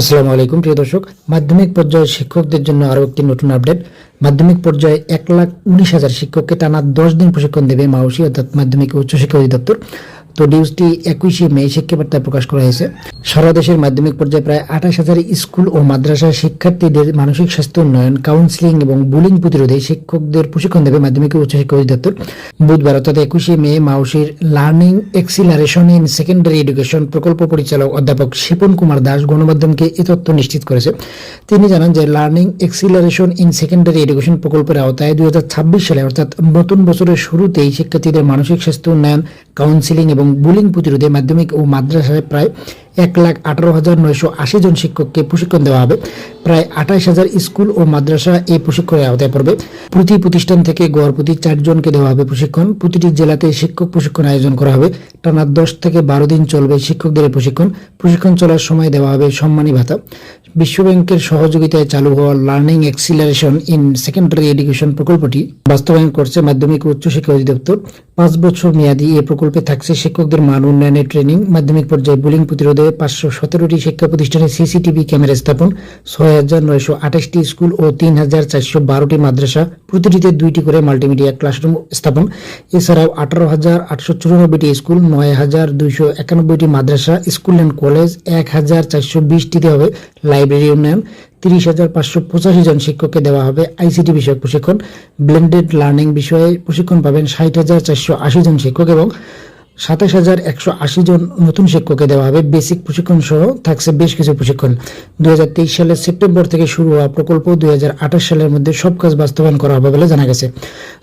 আসসালামু আলাইকুম, প্রিয় দর্শক। মাধ্যমিক পর্যায়ের শিক্ষকদের জন্য আরও একটি নতুন আপডেট। মাধ্যমিক পর্যায়ে এক লাখ উনিশ হাজার শিক্ষককে টানা দশ দিন প্রশিক্ষণ দেবে মাউসি, অর্থাৎ মাধ্যমিক উচ্চশিক্ষা অধিদপ্তর। তো নিউজটি একুশে মে শিক্ষাবার্তায় প্রকাশ করা হয়েছে। সারা দেশের মাধ্যমিক পর্যায়ে প্রায় আঠাশ হাজার স্কুল ও মাদ্রাসার শিক্ষার্থীদের মানসিক স্বাস্থ্য, উন্নয়ন কাউন্সিলিং এবং বুলিং প্রতিরোধে শিক্ষকদের প্রশিক্ষণ দেবে মাধ্যমিক ও উচ্চশিক্ষা অধিদপ্তর। বুধবার অর্থাৎ একুশে মে মাউসির learning acceleration in secondary education প্রকল্প পরিচালক অধ্যাপক শিপন কুমার দাস গণমাধ্যমকে এ তথ্য নিশ্চিত করেছে। তিনি জানান যে learning acceleration in secondary education প্রকল্পের আওতায় দুই হাজার ছাব্বিশ সালে অর্থাৎ নতুন বছরের শুরুতেই শিক্ষার্থীদের মানসিক স্বাস্থ্য, উন্নয়ন কাউন্সিলিং এবং বুলিং প্রতিরোধে মাধ্যমিক ও মাদ্রাসায় প্রায় এক লাখ আঠারো হাজার নয়শো আশি জন শিক্ষককে প্রশিক্ষণ দেওয়া হবে। প্রায় আঠাশ হাজার স্কুল ও মাদ্রাসা এই প্রশিক্ষণের আওতায় পড়বে। প্রতি প্রতিষ্ঠান থেকে গড় প্রতি চারজনকে দেওয়া হবে প্রশিক্ষণ। প্রতিটি জেলাতে শিক্ষক প্রশিক্ষণ আয়োজন করা হবে। টানা দশ থেকে বারো দিন চলবে শিক্ষকদের প্রশিক্ষণ। প্রশিক্ষণ চলার সময় দেওয়া হবে সম্মানী ভাতা। বিশ্বব্যাংকের সহযোগিতায় চালু হওয়া learning acceleration in secondary education প্রকল্পটি বাস্তবায়ন করছে মাধ্যমিক ও উচ্চশিক্ষা অধিদপ্তর। পাঁচ বছর মেয়াদী এই প্রকল্পে থাকছে শিক্ষকদের মান উন্নয়নের ট্রেনিং, মাধ্যমিক পর্যায়ে বুলিং প্রতিরোধে পাঁচশো সতেরোটি শিক্ষা প্রতিষ্ঠানে সিসিটিভি ক্যামেরা স্থাপন, ছয় আঠাশটি স্কুল ও তিন হাজার মাদ্রাসা প্রতিটিতে দুইটি করে মাল্টিমিডিয়া ক্লাসরুম স্থাপন। এছাড়াও আঠারো হাজার আটশো চুরানব্বইটি স্কুল, নয় হাজার দুইশো একানব্বইটি মাদ্রাসা, স্কুল অ্যান্ড কলেজ এক হাজার চারশো বিশটিতে হবে লাইব্রেরি উন্নয়ন, তিরিশ হাজার পাঁচশো পঁচাশি জন শিক্ষককে দেওয়া হবে আইসিটি বিষয়ক প্রশিক্ষণ, ব্লেন্ডেড লার্নিং বিষয়ে প্রশিক্ষণ পাবেন ষাট হাজার চারশো আশি জন শিক্ষক এবং সাতাশ হাজার একশো আশি জন নতুন শিক্ষককে দেওয়া হবে। বেসিক প্রশিক্ষণ সহ থাকছে বেশ কিছু প্রশিক্ষণ। দুই হাজার তেইশ সালের সেপ্টেম্বর থেকে শুরু হওয়া প্রকল্প দুই হাজার আঠাশ সালের মধ্যে সব কাজ বাস্তবায়ন করা হবে বলে জানা গেছে।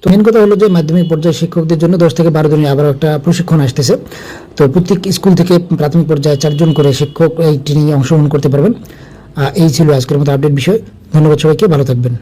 তো মেন কথা হলো যে মাধ্যমিক পর্যায়ে শিক্ষকদের জন্য দশ থেকে বারো দিনে আবার একটা প্রশিক্ষণ আসতেছে। তো প্রত্যেক স্কুল থেকে প্রাথমিক পর্যায়ে চারজন করে শিক্ষক এই ট্রেনিংয়ে অংশগ্রহণ করতে পারবেন। এই ছিল আজকের মতো আপডেট বিষয়। ধন্যবাদ সবাইকে। ভালো থাকবেন।